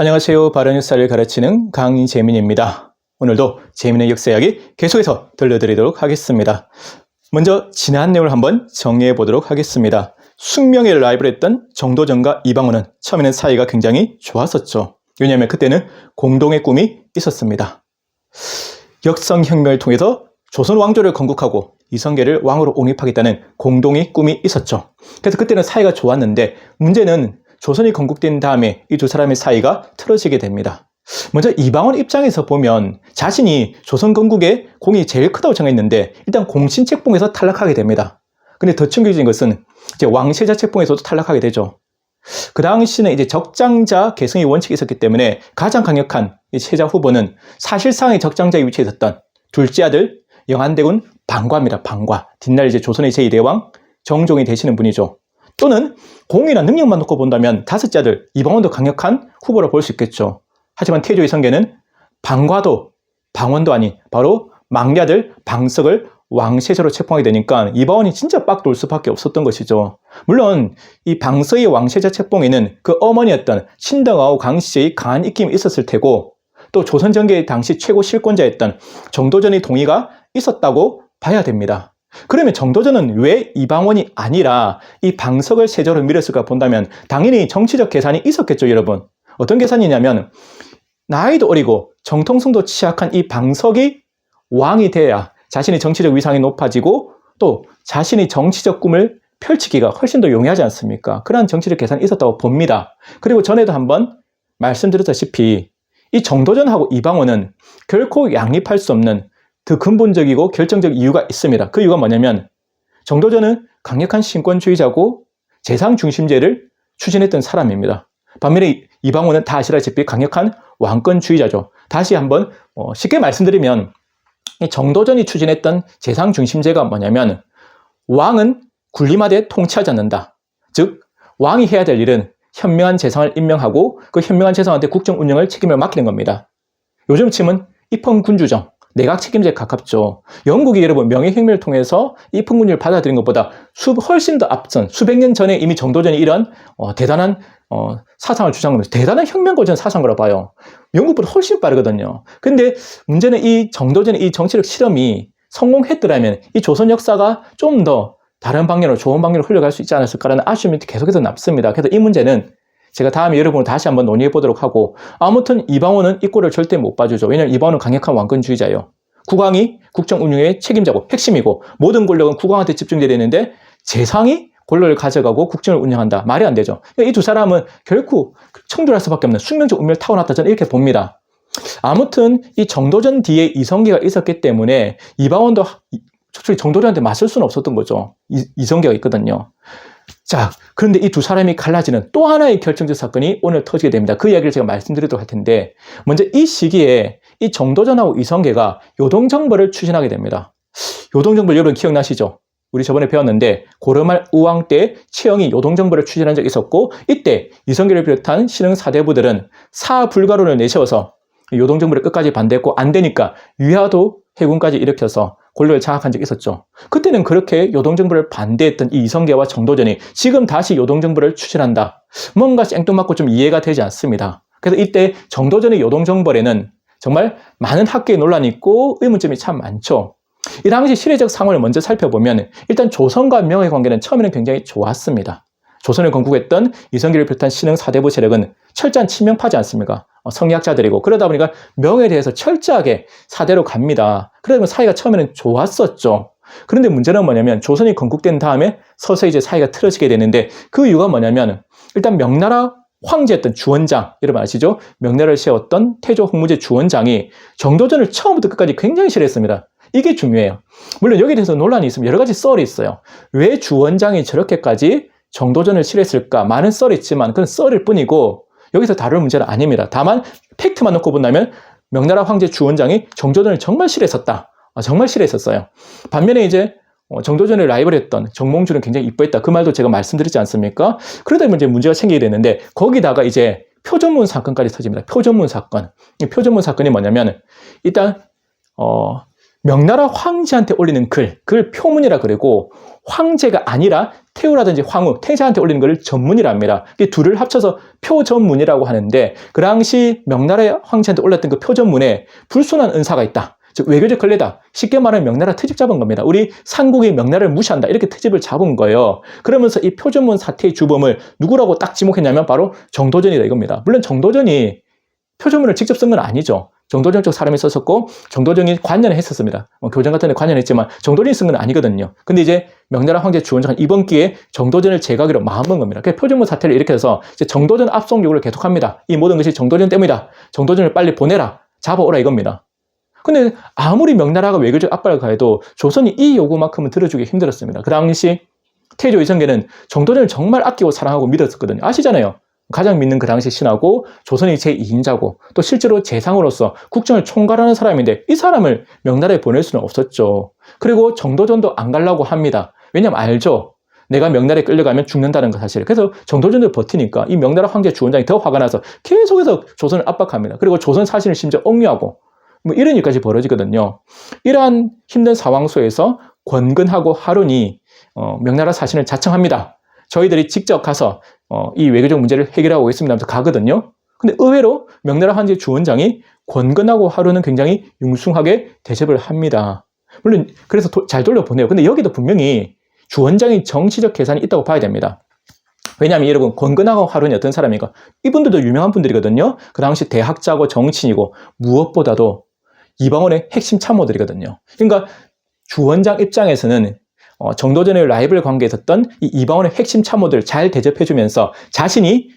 안녕하세요. 바른 역사를 가르치는 강재민입니다. 오늘도 재미있는 역사 이야기 계속해서 들려드리도록 하겠습니다. 먼저 지난 내용을 한번 정리해 보도록 하겠습니다. 숙명의 라이브를 했던 정도전과 이방원은 처음에는 사이가 굉장히 좋았었죠. 왜냐하면 그때는 공동의 꿈이 있었습니다. 역성혁명을 통해서 조선 왕조를 건국하고 이성계를 왕으로 옹립하겠다는 공동의 꿈이 있었죠. 그래서 그때는 사이가 좋았는데 문제는 조선이 건국된 다음에 이 두 사람의 사이가 틀어지게 됩니다. 먼저 이방원 입장에서 보면 자신이 조선 건국의 공이 제일 크다고 생각했는데 일단 공신책봉에서 탈락하게 됩니다. 근데 더 충격적인 것은 이제 왕세자 책봉에서도 탈락하게 되죠. 그 당시는 이제 적장자 계승의 원칙이 있었기 때문에 가장 강력한 이 세자 후보는 사실상의 적장자의 위치에 있었던 둘째 아들 영한대군 방과입니다. 방과. 뒷날 이제 조선의 제2대왕 정종이 되시는 분이죠. 또는 공이나 능력만 놓고 본다면 다섯째 아들 이방원도 강력한 후보로 볼 수 있겠죠. 하지만 태조의 성계는 방과도 방원도 아닌 바로 막내 아들 방석을 왕세자로 체포하게 되니까 이방원이 진짜 빡 돌 수밖에 없었던 것이죠. 물론 이 방서의 왕세자 책봉에는 그 어머니였던 신덕아우 강씨의 강한 입김이 있었을 테고 또 조선 정계의 당시 최고 실권자였던 정도전의 동의가 있었다고 봐야 됩니다. 그러면 정도전은 왜 이방원이 아니라 이 방석을 세조로 밀었을까 본다면 당연히 정치적 계산이 있었겠죠, 여러분. 어떤 계산이냐면 나이도 어리고 정통성도 취약한 이 방석이 왕이 돼야 자신의 정치적 위상이 높아지고 또 자신의 정치적 꿈을 펼치기가 훨씬 더 용이하지 않습니까? 그러한 정치적 계산이 있었다고 봅니다. 그리고 전에도 한번 말씀드렸다시피 이 정도전하고 이방원은 결코 양립할 수 없는 더 근본적이고 결정적 이유가 있습니다. 그 이유가 뭐냐면 정도전은 강력한 신권주의자고 재상 중심제를 추진했던 사람입니다. 반면에 이방원은 다 아시다시피 강력한 왕권주의자죠. 다시 한번 어, 쉽게 말씀드리면 정도전이 추진했던 재상 중심제가 뭐냐면 왕은 군림하되 통치하지 않는다. 즉 왕이 해야 될 일은 현명한 재상을 임명하고 그 현명한 재상한테 국정 운영을 책임을 맡기는 겁니다. 요즘 치면 입헌군주정, 내각 책임제에 가깝죠. 영국이 여러분 명예혁명을 통해서 입헌군주를 받아들인 것보다 수, 훨씬 더 앞선 수백 년 전에 이미 정도전이 이런 어, 대단한 어, 사상을 주장하면서 대단한 혁명고전 사상으로 봐요. 영국보다 훨씬 빠르거든요. 근데 문제는 이 정도전의 이 정치력 실험이 성공했더라면 이 조선 역사가 좀 더 다른 방향으로 좋은 방향으로 흘러갈 수 있지 않았을까라는 아쉬움이 계속해서 남습니다. 그래서 이 문제는 제가 다음에 여러분을 다시 한번 논의해 보도록 하고 아무튼 이방원은 이 꼴을 절대 못 봐주죠. 왜냐하면 이방원은 강력한 왕권주의자예요. 국왕이 국정 운영의 책임자고 핵심이고 모든 권력은 국왕한테 집중돼야 되는데 재상이 권력을 가져가고 국정을 운영한다. 말이 안 되죠. 이 두 사람은 결코 청결할 수밖에 없는 숙명적 운명을 타고났다 저는 이렇게 봅니다. 아무튼 이 정도전 뒤에 이성계가 있었기 때문에 이방원도 솔직히 정도전한테 맞설 수는 없었던 거죠. 이, 이성계가 있거든요. 자, 그런데 이 두 사람이 갈라지는 또 하나의 결정적 사건이 오늘 터지게 됩니다. 그 이야기를 제가 말씀드리도록 할 텐데, 먼저 이 시기에 이 정도전하고 이성계가 요동정벌을 추진하게 됩니다. 요동정벌 여러분 기억나시죠? 우리 저번에 배웠는데 고려말 우왕 때 최영이 요동정벌을 추진한 적이 있었고 이때 이성계를 비롯한 신흥 사대부들은 사불가론을 내세워서 요동정벌을 끝까지 반대했고 안 되니까 유야도 해군까지 일으켜서 권력을 장악한 적이 있었죠. 그때는 그렇게 요동정부를 반대했던 이 이성계와 정도전이 지금 다시 요동정부를 추진한다. 뭔가 생뚱맞고 좀 이해가 되지 않습니다. 그래서 이때 정도전의 요동정벌에는 정말 많은 학계의 논란이 있고 의문점이 참 많죠. 이 당시 시대적 상황을 먼저 살펴보면 일단 조선과 명의 관계는 처음에는 굉장히 좋았습니다. 조선을 건국했던 이성계를 비롯한 신흥 사대부 세력은 철저한 친명파지 않습니까? 어, 성리학자들이고 그러다 보니까 명에 대해서 철저하게 사대로 갑니다. 그러다 보니 사이가 처음에는 좋았었죠. 그런데 문제는 뭐냐면 조선이 건국된 다음에 서서히 이제 사이가 틀어지게 되는데 그 이유가 뭐냐면 일단 명나라 황제였던 주원장 여러분 아시죠? 명나라를 세웠던 태조 홍무제 주원장이 정도전을 처음부터 끝까지 굉장히 싫어했습니다. 이게 중요해요. 물론 여기에 대해서 논란이 있으면 여러 가지 썰이 있어요. 왜 주원장이 저렇게까지 정도전을 싫어했을까? 많은 썰이 있지만 그건 썰일 뿐이고 여기서 다룰 문제는 아닙니다. 다만 팩트만 놓고 본다면 명나라 황제 주원장이 정도전을 정말 싫어했었다. 아, 정말 싫어했었어요. 반면에 이제 어, 정도전을 라이벌했던 정몽주는 굉장히 이뻐했다. 그 말도 제가 말씀드리지 않습니까? 그러다 보면 이제 문제가 생기게 되는데 거기다가 이제 표전문 사건까지 터집니다. 표전문 사건. 이 표전문 사건이 뭐냐면 일단 어, 명나라 황제한테 올리는 글, 그걸 표문이라 그러고 황제가 아니라 태우라든지 황후, 태자한테 올리는 글을 전문이랍니다. 이 둘을 합쳐서 표전문이라고 하는데 그 당시 명나라 황제한테 올렸던 그 표전문에 불순한 은사가 있다. 즉 외교적 걸레다. 쉽게 말하면 명나라 트집 잡은 겁니다. 우리 삼국이 명나라를 무시한다. 이렇게 트집을 잡은 거예요. 그러면서 이 표전문 사태의 주범을 누구라고 딱 지목했냐면 바로 정도전이다 이겁니다. 물론 정도전이 표전문을 직접 쓴 건 아니죠. 정도전 쪽 사람이 썼었고 정도전이 관여를 했었습니다. 뭐 교정 같은 데 관여했지만 정도전이 쓴 건 아니거든요. 근데 이제 명나라 황제 주원장은 이번 기회에 정도전을 제거하기로 마음먹은 겁니다. 그래서 표준문 사태를 일으켜서 이제 정도전 압송 요구를 계속합니다. 이 모든 것이 정도전 때문이다. 정도전을 빨리 보내라. 잡아오라 이겁니다. 근데 아무리 명나라가 외교적 압박을 가해도 조선이 이 요구만큼은 들어주기 힘들었습니다. 그 당시 태조 이성계는 정도전을 정말 아끼고 사랑하고 믿었었거든요. 아시잖아요. 가장 믿는 그 당시 신하고 조선의 제2인자고 또 실제로 재상으로서 국정을 총괄하는 사람인데 이 사람을 명나라에 보낼 수는 없었죠. 그리고 정도전도 안 가려고 합니다. 왜냐면 알죠. 내가 명나라에 끌려가면 죽는다는 거 사실. 그래서 정도전도 버티니까 이 명나라 황제 주원장이 더 화가 나서 계속해서 조선을 압박합니다. 그리고 조선 사신을 심지어 억류하고 뭐 이런 일까지 벌어지거든요. 이러한 힘든 상황 속에서 권근하고 하론이 어, 명나라 사신을 자청합니다. 저희들이 직접 가서 어, 이 외교적 문제를 해결하고 오겠습니다 하면서 가거든요. 근데 의외로 명나라 황제 주원장이 권근하고 하루는 굉장히 융숭하게 대접을 합니다. 물론 그래서 도, 잘 돌려보내요. 근데 여기도 분명히 주원장이 정치적 계산이 있다고 봐야 됩니다. 왜냐하면 여러분 권근하고 하루는 어떤 사람인가? 이분들도 유명한 분들이거든요. 그 당시 대학자고 정치인이고 무엇보다도 이방원의 핵심 참모들이거든요. 그러니까 주원장 입장에서는 어, 정도전의 라이벌 관계에 있었던 이 이방원의 핵심 참모들 잘 대접해주면서 자신이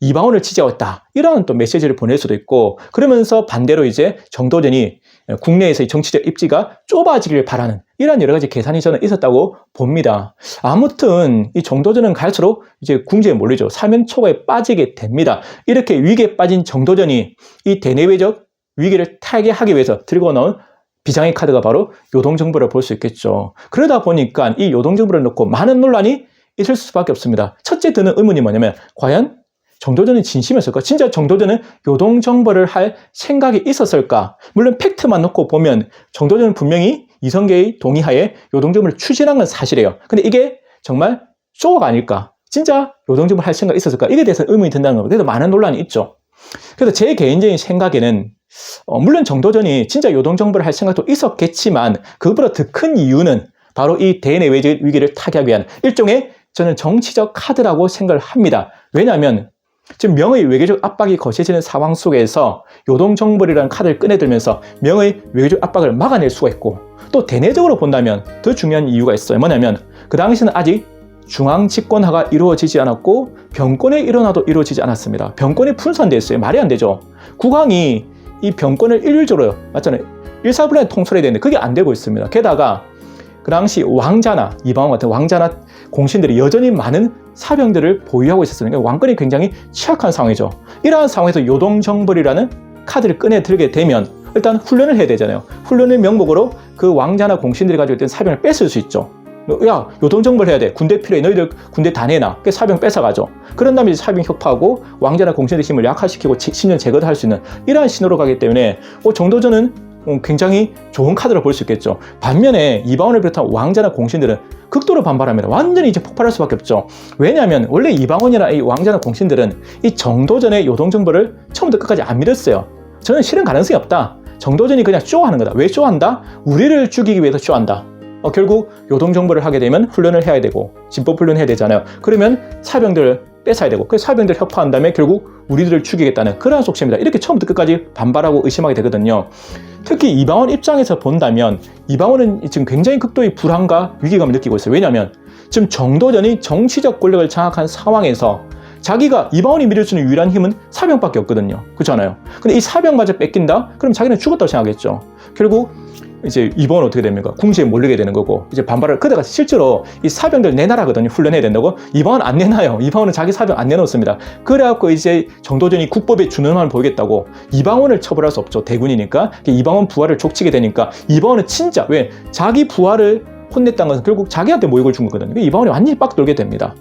이방원을 지지하였다. 이런 또 메시지를 보낼 수도 있고, 그러면서 반대로 이제 정도전이 국내에서의 정치적 입지가 좁아지길 바라는 이런 여러 가지 계산이 저는 있었다고 봅니다. 아무튼 이 정도전은 갈수록 이제 궁지에 몰리죠. 사면 초과에 빠지게 됩니다. 이렇게 위기에 빠진 정도전이 이 대내외적 위기를 타개하기 위해서 들고 나온 비장의 카드가 바로 요동정부를 볼 수 있겠죠. 그러다 보니까 이 요동정부를 놓고 많은 논란이 있을 수밖에 없습니다. 첫째 드는 의문이 뭐냐면 과연 정도전이 진심이었을까? 진짜 정도전은 요동정벌을 할 생각이 있었을까? 물론 팩트만 놓고 보면 정도전은 분명히 이성계의 동의하에 요동정벌을 추진한 건 사실이에요. 근데 이게 정말 쇼가 아닐까? 진짜 요동정벌 할 생각이 있었을까? 이게 대해서 의문이 든다는 겁니다. 그래서 많은 논란이 있죠. 그래서 제 개인적인 생각에는 어, 물론 정도전이 진짜 요동정벌을 할 생각도 있었겠지만 그것보다 더 큰 이유는 바로 이 대내외적 위기를 타개하기 위한 일종의 저는 정치적 카드라고 생각을 합니다. 왜냐하면 지금 명의 외교적 압박이 거세지는 상황 속에서 요동정벌이라는 카드를 꺼내들면서 명의 외교적 압박을 막아낼 수가 있고 또 대내적으로 본다면 더 중요한 이유가 있어요. 뭐냐면 그 당시는 아직 중앙 집권화가 이루어지지 않았고 병권의 일원화도 이루어지지 않았습니다. 병권이 분산되어 있어요. 말이 안 되죠. 국왕이 이 병권을 일률적으로 맞잖아요. 일사불란에 통솔해야 되는데 그게 안 되고 있습니다. 게다가 그 당시 왕자나 이방원 같은 왕자나 공신들이 여전히 많은 사병들을 보유하고 있었으니까 그러니까 왕권이 굉장히 취약한 상황이죠. 이러한 상황에서 요동정벌이라는 카드를 꺼내 들게 되면 일단 훈련을 해야 되잖아요. 훈련의 명목으로 그 왕자나 공신들이 가지고 있던 사병을 뺏을 수 있죠. 야, 요동정벌 해야 돼. 군대 필요해. 너희들 군대 다 내놔. 그 사병 뺏어가죠. 그런 다음에 사병 혁파하고 왕자나 공신의 힘을 약화시키고 신년 제거도 할 수 있는 이러한 신호로 가기 때문에 어, 정도전은 어, 굉장히 좋은 카드로 볼 수 있겠죠. 반면에 이방원을 비롯한 왕자나 공신들은 극도로 반발합니다. 완전히 이제 폭발할 수밖에 없죠. 왜냐하면 원래 이방원이나 이 왕자나 공신들은 이 정도전의 요동정벌을 처음부터 끝까지 안 믿었어요. 저는 실현 가능성이 없다. 정도전이 그냥 쇼하는 거다. 왜 쇼한다? 우리를 죽이기 위해서 쇼한다. 어, 결국 요동정벌을 하게 되면 훈련을 해야 되고 진법 훈련을 해야 되잖아요. 그러면 사병들을 뺏어야 되고 그 사병들 협파한 다음에 결국 우리들을 죽이겠다는 그러한 속셈이다. 이렇게 처음부터 끝까지 반발하고 의심하게 되거든요. 특히 이방원 입장에서 본다면 이방원은 지금 굉장히 극도의 불안과 위기감을 느끼고 있어요. 왜냐하면 지금 정도전이 정치적 권력을 장악한 상황에서 자기가 이방원이 믿을 수 있는 유일한 힘은 사병밖에 없거든요. 그렇잖아요. 근데 이 사병마저 뺏긴다? 그럼 자기는 죽었다고 생각하겠죠. 결국 이제 이번은 어떻게 됩니까? 궁지에 몰리게 되는 거고 이제 반발을 그대가 실제로 이 사병들 내놔라거든요. 훈련해야 된다고 이방은 안 내놔요. 이방원은 자기 사병 안 내놓습니다. 그래갖고 이제 정도전이 국법에 준엄함을 보이겠다고 이방원을 처벌할 수 없죠. 대군이니까 이방원 부하를 족치게 되니까 이방원은 진짜 왜 자기 부하를 혼냈다는 것은 결국 자기한테 모욕을 준 거거든요. 이방원이 완전히 빡 돌게 됩니다.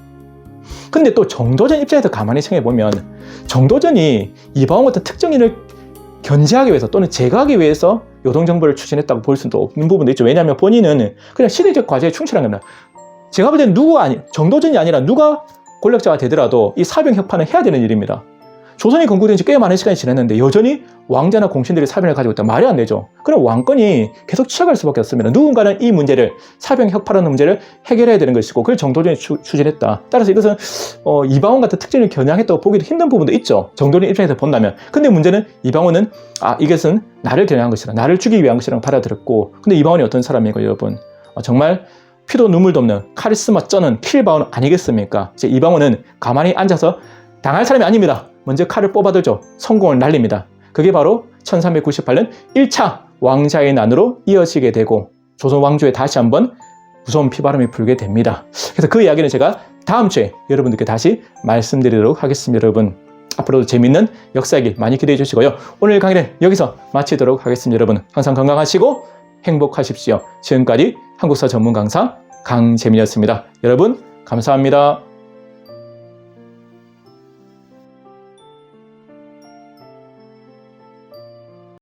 근데 또 정도전 입장에서 가만히 생각해 보면 정도전이 이방원 같은 특정인을 견제하기 위해서 또는 제거하기 위해서 요동 정부를 추진했다고 볼 수도 없는 부분도 있죠. 왜냐하면 본인은 그냥 시대적 과제에 충실한 겁니다. 제가 볼 때는 누구가 아니 정도전이 아니라 누가 권력자가 되더라도 이 사병 혁파는 해야 되는 일입니다. 조선이 건국된 지 꽤 많은 시간이 지났는데 여전히 왕자나 공신들이 사병을 가지고 있다 말이 안 되죠. 그럼 왕권이 계속 취약할 수밖에 없습니다. 누군가는 이 문제를 사병 혁파라는 문제를 해결해야 되는 것이고 그걸 정도전이 추, 진했다 따라서 이것은 어, 이방원 같은 특징을 겨냥했다고 보기도 힘든 부분도 있죠. 정도전 입장에서 본다면. 근데 문제는 이방원은 아 이것은 나를 겨냥한 것이라 나를 죽이기 위한 것이라고 받아들였고 근데 이방원이 어떤 사람이고 여러분 어, 정말 피도 눈물도 없는 카리스마 쩌는 킬바운 아니겠습니까? 이제 이방원은 가만히 앉아서 당할 사람이 아닙니다. 먼저 칼을 뽑아들죠. 성공을 날립니다. 그게 바로 1398년 1차 왕자의 난으로 이어지게 되고 조선 왕조에 다시 한번 무서운 피바람이 불게 됩니다. 그래서 그 이야기는 제가 다음 주에 여러분들께 다시 말씀드리도록 하겠습니다. 여러분 앞으로도 재밌는 역사 얘기 많이 기대해 주시고요. 오늘 강의는 여기서 마치도록 하겠습니다. 여러분 항상 건강하시고 행복하십시오. 지금까지 한국사 전문 강사 강재민이었습니다. 여러분 감사합니다.